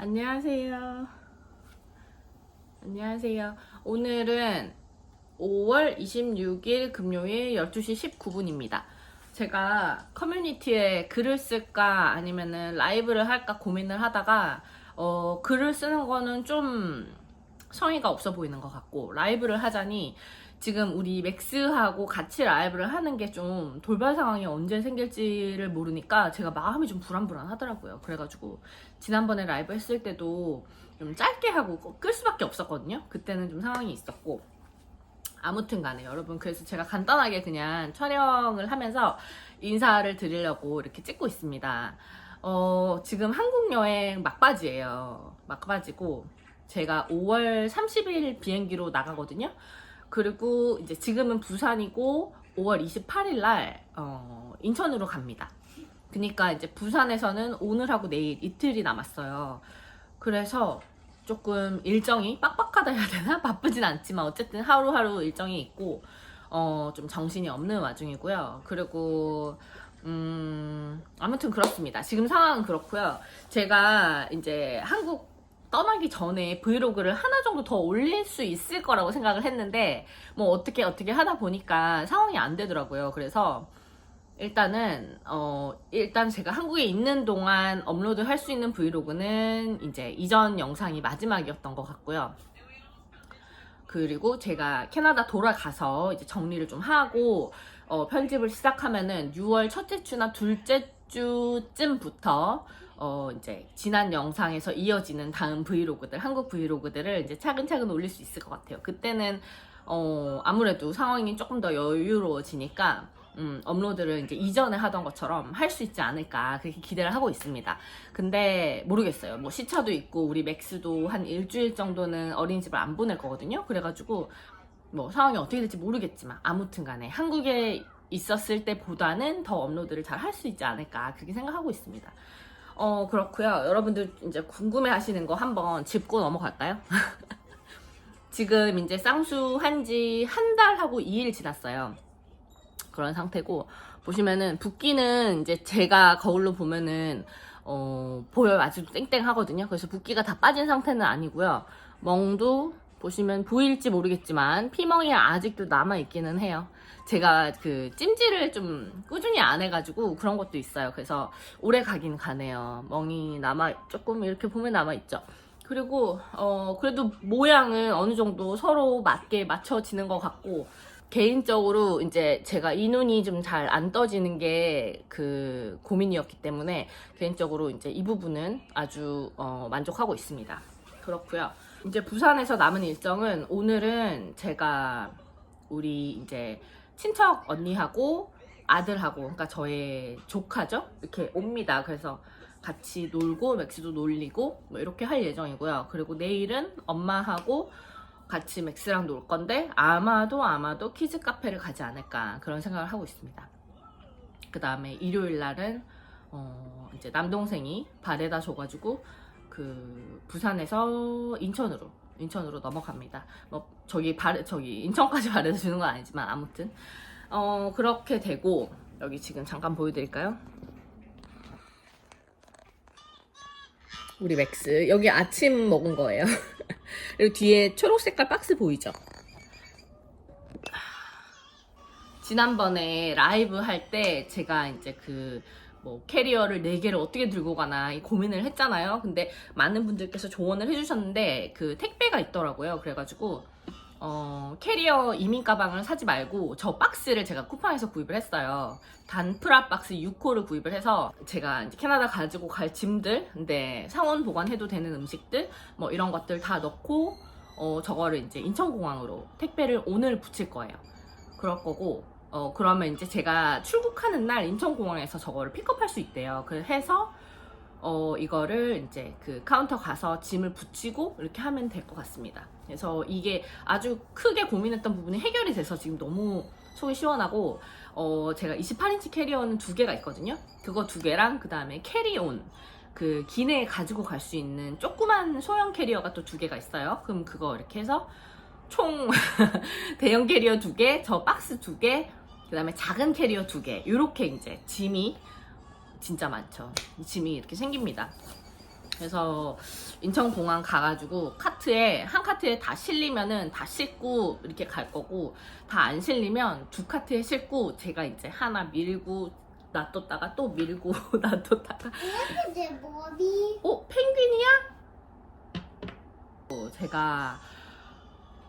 안녕하세요. 안녕하세요. 오늘은 5월 26일 금요일 12시 19분입니다. 제가 커뮤니티에 글을 쓸까 아니면은 라이브를 할까 고민을 하다가 어, 글을 쓰는 거는 좀 성의가 없어 보이는 것 같고 라이브를 하자니 지금 우리 맥스하고 같이 라이브를 하는 게 좀 돌발 상황이 언제 생길지를 모르니까 제가 마음이 좀 불안불안하더라고요. 그래가지고 지난번에 라이브 했을 때도 좀 짧게 하고 끌 수밖에 없었거든요. 그때는 좀 상황이 있었고 아무튼 간에 여러분 그래서 제가 간단하게 그냥 촬영을 하면서 인사를 드리려고 이렇게 찍고 있습니다. 어, 지금 한국 여행 막바지예요. 막바지고 제가 5월 30일 비행기로 나가거든요. 그리고 이제 지금은 부산이고 5월 28일 날 어, 인천으로 갑니다. 그러니까 이제 부산에서는 오늘하고 내일 이틀이 남았어요. 그래서 조금 일정이 빡빡하다 해야 되나? 바쁘진 않지만 어쨌든 하루하루 일정이 있고 어, 좀 정신이 없는 와중이고요. 그리고 음, 아무튼 그렇습니다. 지금 상황은 그렇고요. 제가 이제 한국 떠나기 전에 브이로그를 하나 정도 더 올릴 수 있을 거라고 생각을 했는데 뭐 어떻게 어떻게 하다 보니까 상황이 안 되더라고요. 그래서 일단은 어 일단 제가 한국에 있는 동안 업로드 할 수 있는 브이로그는 이제 이전 영상이 마지막이었던 것 같고요. 그리고 제가 캐나다 돌아가서 이제 정리를 좀 하고 어, 편집을 시작하면은 6월 첫째 주나 둘째 주쯤부터 어, 이제 지난 영상에서 이어지는 다음 브이로그들, 한국 브이로그들을 이제 차근차근 올릴 수 있을 것 같아요. 그때는 어, 아무래도 상황이 조금 더 여유로워지니까 음, 업로드를 이제 이전에 하던 것처럼 할 수 있지 않을까 그렇게 기대를 하고 있습니다. 근데 모르겠어요. 뭐 시차도 있고 우리 맥스도 한 일주일 정도는 어린이집을 안 보낼 거거든요. 그래가지고 뭐 상황이 어떻게 될지 모르겠지만 아무튼 간에 한국에 있었을 때보다는 더 업로드를 잘 할 수 있지 않을까 그렇게 생각하고 있습니다. 어 그렇고요. 여러분들 이제 궁금해 하시는 거 한번 짚고 넘어갈까요? 지금 이제 쌍수 한 지 한 달하고 2일 지났어요. 그런 상태고 보시면은 붓기는 이제 제가 거울로 보면은 어 보여요 아직도 땡땡하거든요 그래서 붓기가 다 빠진 상태는 아니고요 멍도 보시면 보일지 모르겠지만 피멍이 아직도 남아 있기는 해요 제가 그 찜질을 좀 꾸준히 안 해가지고 그런 것도 있어요 그래서 오래 가긴 가네요 멍이 남아 조금 이렇게 보면 남아 있죠 그리고 어 그래도 모양은 어느 정도 서로 맞게 맞춰지는 것 같고 개인적으로 이제 제가 이 눈이 좀 잘 안 떠지는 게 그 고민이었기 때문에 개인적으로 이제 이 부분은 아주 어, 만족하고 있습니다. 그렇고요. 이제 부산에서 남은 일정은 오늘은 제가 우리 이제 친척 언니하고 아들하고 그러니까 저의 조카죠 이렇게 옵니다. 그래서 같이 놀고 맥스도 놀리고 뭐 이렇게 할 예정이고요. 그리고 내일은 엄마하고 같이 맥스랑 놀 건데 아마도 아마도 키즈 카페를 가지 않을까 그런 생각을 하고 있습니다. 그 다음에 일요일 날은 어 이제 남동생이 발에다 줘가지고 그 부산에서 인천으로 인천으로 넘어갑니다. 뭐 저기 발 저기 인천까지 발에다 주는 건 아니지만 아무튼 어 그렇게 되고 여기 지금 잠깐 보여드릴까요? 우리 맥스 여기 아침 먹은 거예요. 그리고 뒤에 초록 색깔 박스 보이죠? 지난번에 라이브 할 때 제가 이제 그 뭐 캐리어를 4개를 어떻게 들고 가나 이 고민을 했잖아요. 근데 많은 분들께서 조언을 해주셨는데 그 택배가 있더라고요. 그래가지고 어, 캐리어 이민 가방을 사지 말고 저 박스를 제가 쿠팡에서 구입을 했어요. 단프라 박스 6호를 구입을 해서 제가 이제 캐나다 가지고 갈 짐들, 근데 상온 보관해도 되는 음식들, 뭐 이런 것들 다 넣고 어, 저거를 이제 인천공항으로 택배를 오늘 붙일 거예요. 그럴 거고, 어, 그러면 이제 제가 출국하는 날 인천공항에서 저거를 픽업할 수 있대요. 그래서 어, 이거를 이제 그 카운터 가서 짐을 붙이고 이렇게 하면 될 것 같습니다. 그래서 이게 아주 크게 고민했던 부분이 해결이 돼서 지금 너무 속이 시원하고, 어, 제가 28인치 캐리어는 두 개가 있거든요. 그거 두 개랑 그 다음에 캐리온. 그 기내에 가지고 갈 수 있는 조그만 소형 캐리어가 또 두 개가 있어요. 그럼 그거 이렇게 해서 총 대형 캐리어 두 개, 저 박스 두 개, 그 다음에 작은 캐리어 두 개. 이렇게 이제 짐이 진짜 많죠. 이 짐이 이렇게 생깁니다. 그래서 인천공항 가가지고 카트에 한 카트에 다 실리면은 다 싣고 이렇게 갈 거고 다 안 실리면 두 카트에 싣고 제가 이제 하나 밀고 놔뒀다가 또 밀고 놔뒀다가 내 머리. 어 펭귄이야? 어, 제가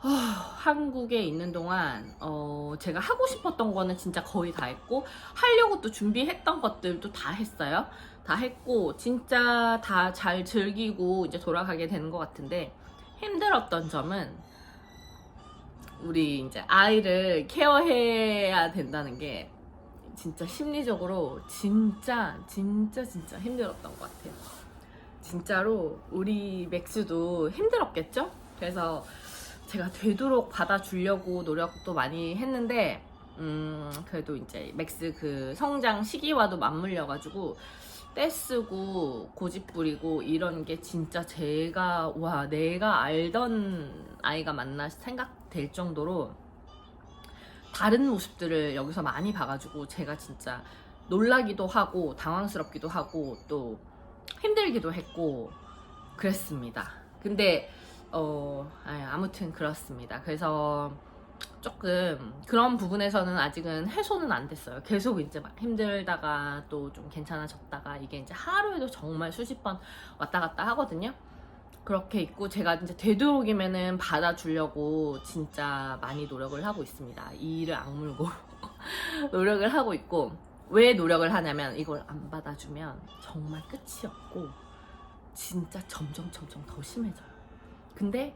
어, 한국에 있는 동안 어, 제가 하고 싶었던 거는 진짜 거의 다 했고 하려고 또 준비했던 것들도 다 했어요. 다 했고 진짜 다 잘 즐기고 이제 돌아가게 되는 것 같은데 힘들었던 점은 우리 이제 아이를 케어해야 된다는 게 진짜 심리적으로 진짜 진짜 진짜 힘들었던 것 같아요. 진짜로 우리 맥스도 힘들었겠죠? 그래서 제가 되도록 받아주려고 노력도 많이 했는데 음 그래도 이제 맥스 그 성장 시기와도 맞물려 가지고 떼쓰고 고집 부리고 이런 게 진짜 제가 와 내가 알던 아이가 맞나 생각될 정도로 다른 모습들을 여기서 많이 봐가지고 제가 진짜 놀라기도 하고 당황스럽기도 하고 또 힘들기도 했고 그랬습니다. 근데 어 아유, 아무튼 그렇습니다. 그래서 조금 그런 부분에서는 아직은 해소는 안 됐어요. 계속 이제 막 힘들다가 또 좀 괜찮아졌다가 이게 이제 하루에도 정말 수십 번 왔다 갔다 하거든요. 그렇게 있고 제가 이제 되도록이면은 받아주려고 진짜 많이 노력을 하고 있습니다. 이 일을 악물고 노력을 하고 있고 왜 노력을 하냐면 이걸 안 받아주면 정말 끝이 없고 진짜 점점 점점 더 심해져요. 근데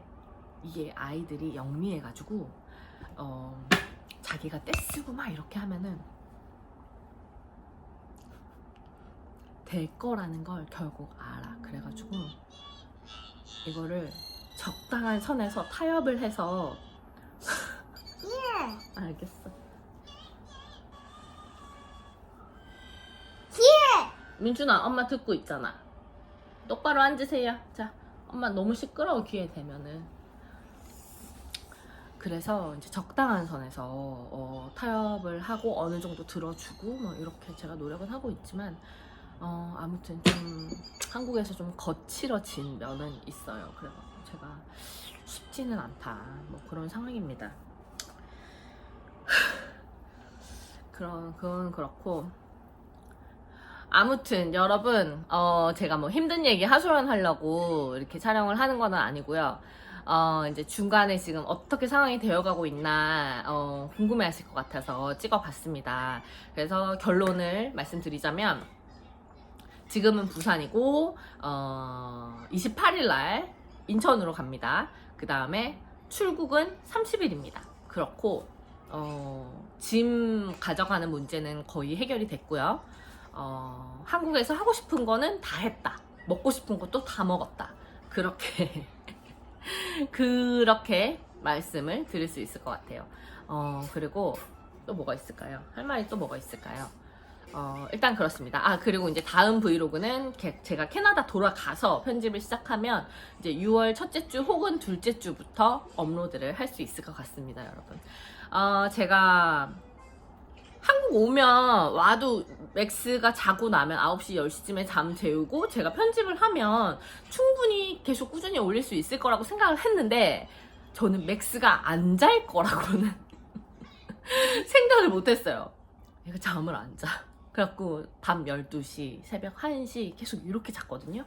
이게 아이들이 영리해가지고 어, 자기가 떼쓰고 막 이렇게 하면은 될 거라는 걸 결국 알아. 그래가지고 이거를 적당한 선에서 타협을 해서 예. 알겠어. 예. 민준아, 엄마 듣고 있잖아. 똑바로 앉으세요. 자, 엄마 너무 시끄러워 귀에 대면은. 그래서 이제 적당한 선에서 어, 타협을 하고 어느 정도 들어주고 뭐 이렇게 제가 노력은 하고 있지만 어, 아무튼 좀 한국에서 좀 거칠어진 면은 있어요. 그래서 제가 쉽지는 않다. 뭐 그런 상황입니다. 그런 그건 그렇고 아무튼 여러분 어 제가 뭐 힘든 얘기 하소연 하려고 이렇게 촬영을 하는 건 아니고요. 어 이제 중간에 지금 어떻게 상황이 되어가고 있나 어 궁금해하실 것 같아서 찍어봤습니다. 그래서 결론을 말씀드리자면 지금은 부산이고 어 28일 날 인천으로 갑니다. 그 다음에 출국은 30일입니다. 그렇고 어, 짐 가져가는 문제는 거의 해결이 됐고요. 어, 한국에서 하고 싶은 거는 다 했다. 먹고 싶은 것도 다 먹었다. 그렇게 그렇게 말씀을 드릴 수 있을 것 같아요. 어, 그리고 또 뭐가 있을까요? 할 말이 또 뭐가 있을까요? 어, 일단 그렇습니다. 아, 그리고 이제 다음 브이로그는 게- 제가 캐나다 돌아가서 편집을 시작하면 이제 6월 첫째 주 혹은 둘째 주부터 업로드를 할 수 있을 것 같습니다, 여러분. 어, 제가 한국 오면 와도 맥스가 자고 나면 9시, 10시쯤에 잠 재우고 제가 편집을 하면 충분히 계속 꾸준히 올릴 수 있을 거라고 생각을 했는데 저는 맥스가 안 잘 거라고는 생각을 못 했어요. 얘가 잠을 안 자. 그래갖고 밤 12시, 새벽 1시 계속 이렇게 잤거든요.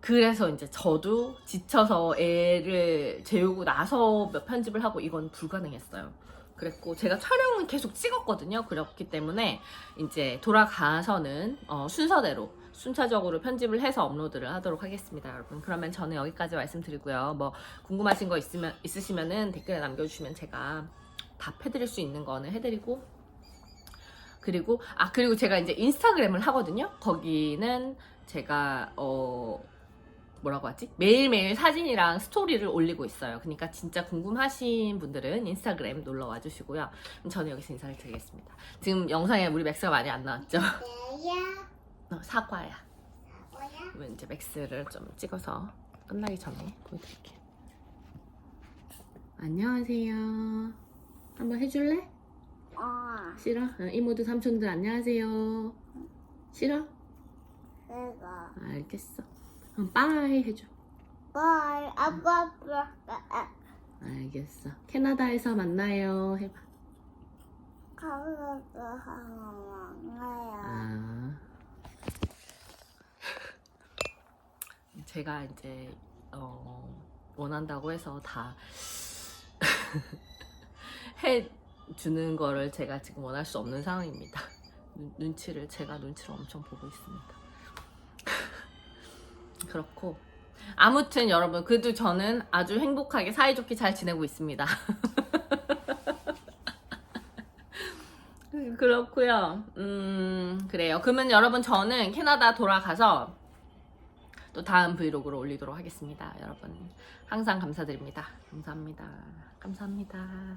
그래서 이제 저도 지쳐서 애를 재우고 나서 몇 편집을 하고 이건 불가능했어요. 그랬고 제가 촬영은 계속 찍었거든요. 그렇기 때문에 이제 돌아가서는 어, 순서대로 순차적으로 편집을 해서 업로드를 하도록 하겠습니다, 여러분. 그러면 저는 여기까지 말씀드리고요. 뭐 궁금하신 거 있으면 있으시면은 댓글에 남겨주시면 제가 답해드릴 수 있는 거는 해드리고 그리고 아 그리고 제가 이제 인스타그램을 하거든요. 거기는 제가 어 뭐라고 하지? 매일매일 사진이랑 스토리를 올리고 있어요. 그러니까 진짜 궁금하신 분들은 인스타그램 놀러 와주시고요. 그럼 저는 여기서 인사를 드리겠습니다. 지금 영상에 우리 맥스가 많이 안 나왔죠? 어, 사과야. 뭐야? 그러면 이제 맥스를 좀 찍어서 끝나기 전에 보여드릴게요. 안녕하세요. 한번 해줄래? 어. 싫어? 어, 이모들 삼촌들 안녕하세요. 싫어? 내가. 알겠어. 그럼 빠이 해줘. Bye. 아빠, 아빠, 아빠. 알겠어. 캐나다에서 만나요. 해봐. 가서 하나요. 아. 제가 이제 어, 원한다고 해서 다 해 주는 거를 제가 지금 원할 수 없는 상황입니다. 눈, 눈치를 제가 눈치를 엄청 보고 있습니다. 그렇고 아무튼 여러분 그래도 저는 아주 행복하게 사이좋게 잘 지내고 있습니다. 그렇고요. 음 그래요. 그러면 여러분 저는 캐나다 돌아가서 또 다음 브이로그를 올리도록 하겠습니다. 여러분 항상 감사드립니다. 감사합니다. 감사합니다.